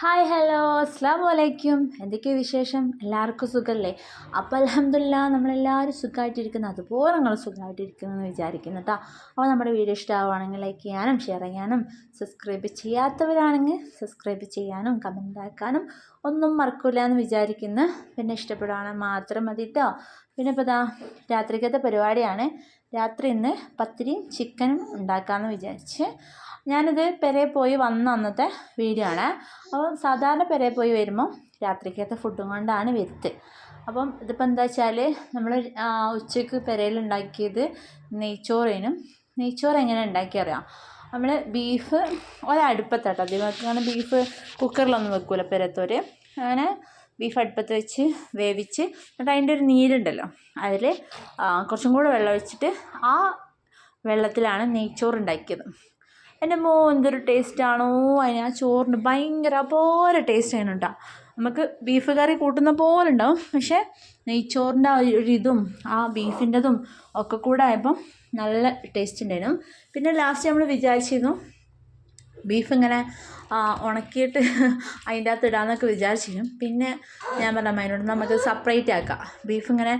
Hi hello അസ്സാം വലൈക്കും എന്തൊക്കെയാണ് വിശേഷം? എല്ലാവർക്കും സുഖമല്ലേ അപ്പോൾ അലഹമില്ല നമ്മളെല്ലാവരും സുഖമായിട്ടിരിക്കുന്നു അതുപോലെ നിങ്ങൾ സുഖമായിട്ടിരിക്കുന്നു എന്ന് വിചാരിക്കുന്നു കേട്ടോ അപ്പോൾ നമ്മുടെ വീഡിയോ ഇഷ്ടമാവുകയാണെങ്കിൽ ലൈക്ക് ചെയ്യാനും ഷെയർ ചെയ്യാനും സബ്സ്ക്രൈബ് ചെയ്യാത്തവരാണെങ്കിൽ സബ്സ്ക്രൈബ് ചെയ്യാനും കമന്റ് ആക്കാനും ഒന്നും മറക്കില്ല എന്ന് വിചാരിക്കുന്നു. പിന്നെ ഇഷ്ടപ്പെടുകയാണെങ്കിൽ മാത്രം മതി കേട്ടോ പിന്നെ ഇപ്പോൾ ഇതാ രാത്രിക്കത്തെ പരിപാടിയാണ്. രാത്രി ഇന്ന് പത്തിരിയും ചിക്കനും ഉണ്ടാക്കാമെന്ന് വിചാരിച്ച് ഞാനിത് പെരയിൽ പോയി വന്ന അന്നത്തെ വീഡിയോ ആണ്. അപ്പോൾ സാധാരണ പെരയിൽ പോയി വരുമ്പോൾ രാത്രിക്കത്തെ ഫുഡും കൊണ്ടാണ് വരുത്ത്. അപ്പം ഇതിപ്പോൾ എന്താ വെച്ചാൽ നമ്മൾ ഉച്ചയ്ക്ക് പെരയിൽ ഉണ്ടാക്കിയത് നെയ്ച്ചോറിനും. നെയ്ച്ചോറ് എങ്ങനെ ഉണ്ടാക്കിയറിയാം നമ്മൾ ബീഫ് ഒരടുപ്പത്താട്ടോ. അതിന് ബീഫ് കുക്കറിലൊന്നും വെക്കൂല പെരത്തോര്. അങ്ങനെ ബീഫ് അടുപ്പത്ത് വെച്ച് വേവിച്ച് എന്നിട്ട് അതിന്റെ ഒരു നീരുണ്ടല്ലോ. അതിൽ കുറച്ചും കൂടെ വെള്ളം ഒഴിച്ചിട്ട് ആ വെള്ളത്തിലാണ് നെയ്ച്ചോറ് ഉണ്ടാക്കിയത് എന്റെ മോ എന്തൊരു ടേസ്റ്റാണോ അതിന് ആ ചോറിന് ഭയങ്കര പോലെ ടേസ്റ്റ് അതിനുണ്ടാവും നമുക്ക് ബീഫ് കറി കൂട്ടുന്ന പോലെ ഉണ്ടാവും പക്ഷേ നെയ്ച്ചോറിന്റെ ആ ഒരു ഇതും ആ ബീഫിന്റെതും ഒക്കെ കൂടെ ആയപ്പം നല്ല ടേസ്റ്റ് ഉണ്ടായിരുന്നു. പിന്നെ ലാസ്റ്റ് നമ്മൾ വിചാരിച്ചിരുന്നു ബീഫ് ഇങ്ങനെ ഉണക്കിയിട്ട് അതിന്റെ അകത്ത് ഇടാമെന്നൊക്കെ വിചാരിച്ചിരുന്നു. പിന്നെ ഞാൻ പറഞ്ഞ അമ്മേനോട് നമുക്ക് സെപ്പറേറ്റ് ആക്കാം. ബീഫ് ഇങ്ങനെ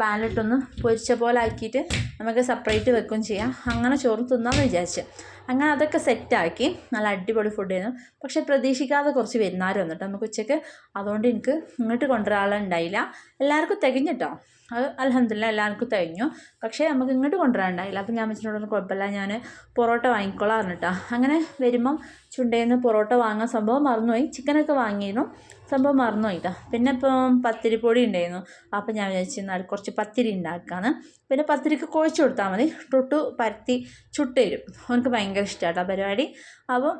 പാനിലിട്ടൊന്ന് പൊരിച്ച പോലെ ആക്കിയിട്ട് നമുക്ക് സെപ്പറേറ്റ് വെക്കുകയും ചെയ്യാം. അങ്ങനെ ചോറ് തിന്നാമെന്ന് വിചാരിച്ചു. അങ്ങനെ അതൊക്കെ സെറ്റാക്കി നല്ല അടിപൊളി ഫുഡ് ആയിരുന്നു. പക്ഷേ പ്രതീക്ഷിക്കാതെ കുറച്ച് വരുന്നാർ വന്നിട്ട് നമുക്ക് ഉച്ചയ്ക്ക് അതുകൊണ്ട് എനിക്ക് ഇങ്ങോട്ട് കൊണ്ടുവരാനുണ്ടായില്ല. എല്ലാവർക്കും തികഞ്ഞിട്ടോ അത് അലഹമില്ല എല്ലാവർക്കും തികഞ്ഞു. പക്ഷേ നമുക്ക് ഇങ്ങോട്ട് കൊണ്ടുവരാനുണ്ടായില്ല. അപ്പം ഞാൻ വെച്ചിട്ടുണ്ടെങ്കിൽ കുഴപ്പമില്ല. ഞാൻ പൊറോട്ട വാങ്ങിക്കോളാം പറഞ്ഞിട്ടാ. അങ്ങനെ വരുമ്പം ചുണ്ടയിൽ നിന്ന് പൊറോട്ട വാങ്ങാൻ സംഭവം മറന്നുപോയി. ചിക്കനൊക്കെ വാങ്ങിയിരുന്നു. സംഭവം ഇതാ പിന്നെ ഇപ്പം പത്തിരിപ്പൊടി ഉണ്ടായിരുന്നു. അപ്പം ഞാൻ വിചാരിച്ചു എന്നാൽ കുറച്ച് പത്തിരി ഉണ്ടാക്കാമെന്ന് പിന്നെ പത്തിരിക്ക് കുഴച്ച് കൊടുത്താൽ മതി. ടൊട്ടു പരത്തി ചുട്ട് തരും. അവനക്ക് ഭയങ്കര ആ പരിപാടി. അപ്പം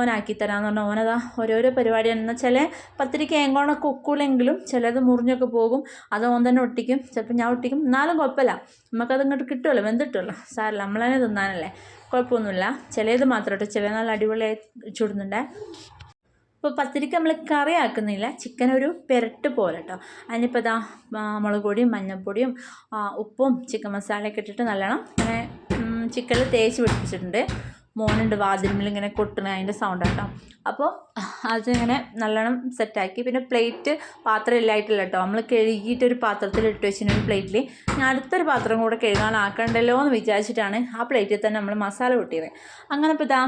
ഓനാക്കി തരാമെന്ന് പറഞ്ഞാൽ ഓനതാ ഓരോരോ പരിപാടി എന്നാൽ ചില പത്തിരിക്ക് ഏങ്കോണൊക്കെ ഒക്കൂലെങ്കിലും ചിലത് മുറിഞ്ഞൊക്കെ പോകും. അത് ഓൻ തന്നെ ഒട്ടിക്കും. ചിലപ്പോൾ ഞാൻ ഒട്ടിക്കും. എന്നാലും കുഴപ്പമില്ല. നമുക്കത് ഇങ്ങോട്ട് കിട്ടുമല്ലോ. വെന്തിട്ടുമല്ലോ. സാറില്ല നമ്മളതിനെ തന്നെ തിന്നാനല്ലേ. കുഴപ്പമൊന്നുമില്ല. ചിലത് മാത്രം കേട്ടോ ചില നല്ല അടിപൊളിയായി ചുടുന്നുണ്ടേ. ഇപ്പോൾ പത്തിരിക്ക് നമ്മൾ കറി ആക്കുന്നില്ല ചിക്കൻ ഒരു പെരട്ട് പോലെ കേട്ടോ അതിനിപ്പോൾ ഇതാ മുളക് പൊടിയും മഞ്ഞൾപ്പൊടിയും ഉപ്പും ചിക്കൻ മസാലയൊക്കെ ഇട്ടിട്ട് നല്ലോണം അങ്ങനെ ചിക്കനിൽ തേച്ച് പിടിപ്പിച്ചിട്ടുണ്ട്. മോനുണ്ട് വാതിലിൽ ഇങ്ങനെ കൊട്ടുന്ന അതിന്റെ സൗണ്ട് കേട്ടോ അപ്പോൾ അതിങ്ങനെ നല്ലോണം സെറ്റാക്കി പിന്നെ പ്ലേറ്റ് പാത്രം ഇല്ലായിട്ടില്ല കേട്ടോ നമ്മൾ കഴുകിയിട്ട് ഒരു പാത്രത്തിൽ ഇട്ട് വെച്ചിട്ട് ഒരു പ്ലേറ്റിൽ ഞാൻ അടുത്തൊരു പാത്രം കൂടെ കഴുകാനാക്കണ്ടല്ലോ എന്ന് വിചാരിച്ചിട്ടാണ് ആ പ്ലേറ്റിൽ തന്നെ നമ്മൾ മസാല കൂട്ടിയത് അങ്ങനെ ഇപ്പോൾ ഇതാ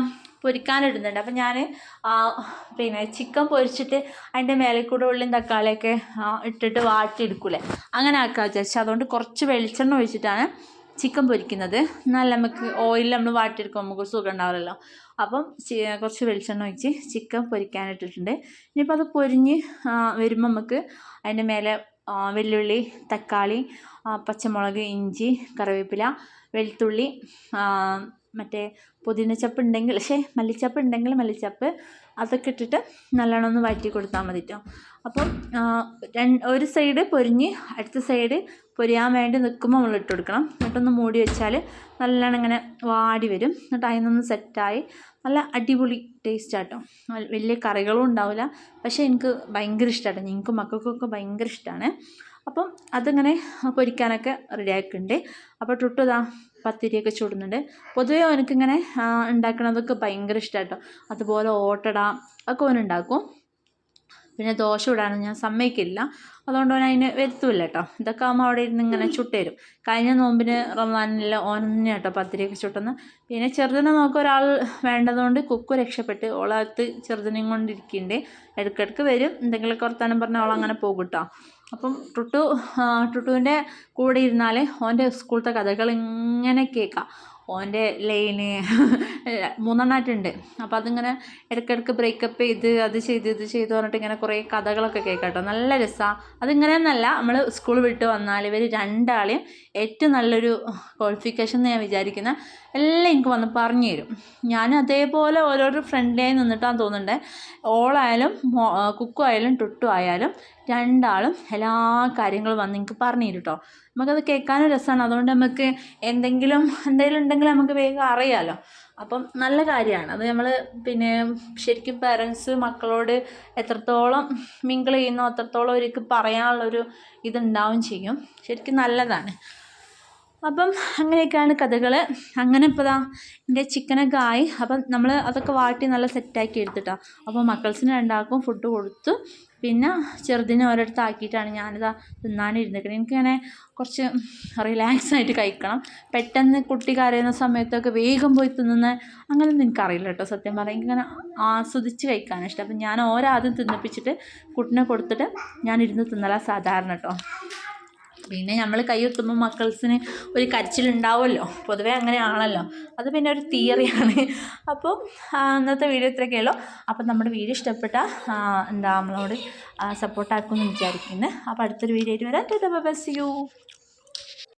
പൊരിക്കാനിടുന്നുണ്ട്. അപ്പം ഞാൻ പിന്നെ ചിക്കൻ പൊരിച്ചിട്ട് അതിന്റെ മേലെ കൂടെ ഉള്ളിയും തക്കാളിയൊക്കെ ഇട്ടിട്ട് വാട്ടിയെടുക്കൂലേ? അങ്ങനെ ആക്കുക വിചാരിച്ചു. അതുകൊണ്ട് കുറച്ച് വെളിച്ചെണ്ണ ഒഴിച്ചിട്ടാണ് ചിക്കൻ പൊരിക്കുന്നത്. നല്ല നമുക്ക് ഓയിൽ നമ്മൾ വാട്ടിയെടുക്കുമ്പോൾ നമുക്ക് സുഖം ഉണ്ടാവില്ലല്ലോ അപ്പം കുറച്ച് വെളിച്ചെണ്ണ ഒഴിച്ച് ചിക്കൻ പൊരിക്കാനിട്ടിട്ടുണ്ട്. ഇനിയിപ്പോൾ അത് പൊരിഞ്ഞ് വരുമ്പോൾ നമുക്ക് അതിന്റെ മേലെ വെല്ലുള്ളി തക്കാളി പച്ചമുളക് ഇഞ്ചി കറിവേപ്പില വെളുത്തുള്ളി മറ്റേ പുതിനച്ചപ്പ് ഉണ്ടെങ്കിൽ പക്ഷേ മല്ലിച്ചപ്പ് ഉണ്ടെങ്കിൽ മല്ലിച്ചപ്പ് അതൊക്കെ ഇട്ടിട്ട് നല്ലോണം ഒന്ന് വഴറ്റി കൊടുത്താൽ മതി കേട്ടോ അപ്പം ഒരു സൈഡ് പൊരിഞ്ഞ് അടുത്ത സൈഡ് പൊരിയാൻ വേണ്ടി നിൽക്കുമ്പോൾ നമ്മൾ ഇട്ട് കൊടുക്കണം. എന്നിട്ടൊന്ന് മൂടി വെച്ചാൽ നല്ലോണം ഇങ്ങനെ വാടി വരും. എന്നിട്ട് അതിനൊന്ന് സെറ്റായി നല്ല അടിപൊളി ടേസ്റ്റ് ആട്ടോ വലിയ കറികളും ഉണ്ടാവില്ല പക്ഷേ എനിക്ക് ഭയങ്കര ഇഷ്ടമാണ് എനിക്ക് മക്കൾക്കൊക്കെ ഭയങ്കര ഇഷ്ടമാണ് അപ്പം അതിങ്ങനെ പൊരിക്കാനൊക്കെ റെഡിയാക്കിയിട്ടുണ്ട് അപ്പോൾ ടുട്ടുതാ പത്തിരിയൊക്കെ ചൂടുന്നുണ്ട്. പൊതുവേ അവനക്കിങ്ങനെ ഉണ്ടാക്കണതൊക്കെ ഭയങ്കര ഇഷ്ടമാണ് കേട്ടോ അതുപോലെ ഓട്ടട ഒക്കെ അവൻ ഉണ്ടാക്കും പിന്നെ ദോശ ഇടാനും ഞാൻ സമ്മതിക്കില്ല. അതുകൊണ്ട് ഓൻ അതിന് വരുത്തുമില്ല കേട്ടോ ഇതൊക്കെ ആകുമ്പോൾ അവിടെ ഇരുന്ന് ഇങ്ങനെ ചുട്ടുതരും കഴിഞ്ഞ നോമ്പിന് റമദാനിൽ തന്നെ കേട്ടോ പത്തിരിയൊക്കെ ചുട്ടുന്ന. പിന്നെ ചെറുതിനെ നോക്കി ഒരാൾ വേണ്ടതുകൊണ്ട് കുക്കു രക്ഷപ്പെട്ട് ഓളകത്ത് ചെറുതിനെയും കൊണ്ടിരിക്കുന്നുണ്ട് ഇടയ്ക്കിടയ്ക്ക് വരും. എന്തെങ്കിലുമൊക്കെ വർത്താനം പറഞ്ഞാൽ ഓളങ്ങനെ പോകും കേട്ടോ അപ്പം ടുട്ടു ടുട്ടുവിന്റെ കൂടെ ഇരുന്നാൽ ഓന്റെ സ്കൂളത്തെ കഥകൾ ഇങ്ങനെ കേൾക്കാം. ഓന്റെ ലൈന് മൂന്നെണ്ണമായിട്ടുണ്ട് അപ്പോൾ അതിങ്ങനെ ഇടയ്ക്കിടയ്ക്ക് ബ്രേക്കപ്പ് ചെയ്ത് അത് ചെയ്ത് ഇത് ചെയ്ത് പറഞ്ഞിട്ട് ഇങ്ങനെ കുറേ കഥകളൊക്കെ കേൾക്കാം കേട്ടോ നല്ല രസമാണ് അതിങ്ങനെയൊന്നല്ല നമ്മൾ സ്കൂൾ വിട്ട് വന്നാൽ ഇവർ രണ്ടാളെയും ഏറ്റവും നല്ലൊരു ക്വാളിഫിക്കേഷൻ എന്ന് ഞാൻ വിചാരിക്കുന്ന എല്ലാം എനിക്ക് വന്ന് പറഞ്ഞു തരും. ഞാൻ അതേപോലെ ഓരോരോ ഫ്രണ്ടിലായി നിന്നിട്ടാണ് തോന്നുന്നുണ്ട് ഓളായാലും കുക്കു ആയാലും ടുട്ടു ആയാലും രണ്ടാളും എല്ലാ കാര്യങ്ങളും വന്ന് എനിക്ക് പറഞ്ഞു തരും കേട്ടോ നമുക്കത് കേൾക്കാനും രസമാണ് അതുകൊണ്ട് നമുക്ക് എന്തെങ്കിലും എന്തെങ്കിലും ഉണ്ടെങ്കിൽ നമുക്ക് വേഗം അറിയാമല്ലോ അപ്പം നല്ല കാര്യമാണ്. അത് നമ്മൾ പിന്നെ ശരിക്കും പേരൻസ് മക്കളോട് എത്രത്തോളം മിങ്കിൾ ചെയ്യുന്നോ അത്രത്തോളം അവർക്ക് പറയാനുള്ളൊരു ഇതുണ്ടാവും ചെയ്യും. ശരിക്കും നല്ലതാണ്. അപ്പം അങ്ങനെയൊക്കെയാണ് കഥകൾ അങ്ങനെ ഇപ്പോൾ ദാ എന്റെ ചിക്കനൊക്കെ ആയി. അപ്പം നമ്മൾ അതൊക്കെ വാട്ടി നല്ല സെറ്റാക്കി എടുത്തിട്ടാണ് അപ്പോൾ മക്കൾസിന് രണ്ടാൾക്കും ഫുഡ് കൊടുത്തു. പിന്നെ ചെറുതിനെ ഒരിടത്ത് ആക്കിയിട്ടാണ് ഞാനിതാ തിന്നാനിരുന്നിരിക്കുന്നത് എനിക്കിങ്ങനെ കുറച്ച് റിലാക്സ് ആയിട്ട് കഴിക്കണം. പെട്ടെന്ന് കുട്ടി കരയുന്ന സമയത്തൊക്കെ വേഗം പോയി തിന്നുന്ന അങ്ങനെയൊന്നും എനിക്കറിയില്ല കേട്ടോ സത്യം പറഞ്ഞാൽ എനിക്കിങ്ങനെ ആസ്വദിച്ച് കഴിക്കാനാണ് ഇഷ്ടം. അപ്പം ഞാൻ ഓരോ ആദ്യം തിന്നിപ്പിച്ചിട്ട് കുട്ടിനെ കൊടുത്തിട്ട് ഞാനിരുന്ന് തിന്നല സാധാരണ കേട്ടോ. പിന്നെ നമ്മൾ കൈ എത്തുമ്പോൾ മക്കൾസിന് ഒരു കരച്ചിലുണ്ടാവുമല്ലോ. പൊതുവേ അങ്ങനെയാണല്ലോ. അത് പിന്നെ ഒരു തിയറിയാണ്. അപ്പോൾ ഇന്നത്തെ വീഡിയോ ഇത്രയൊക്കെയുള്ളൂ അപ്പം നമ്മുടെ വീഡിയോ ഇഷ്ടപ്പെട്ട എന്താ നമ്മളോട് സപ്പോർട്ടാക്കുമെന്ന് വിചാരിക്കുന്നു. അപ്പോൾ അടുത്തൊരു വീഡിയോ ആയിട്ട് വരാം. Bus U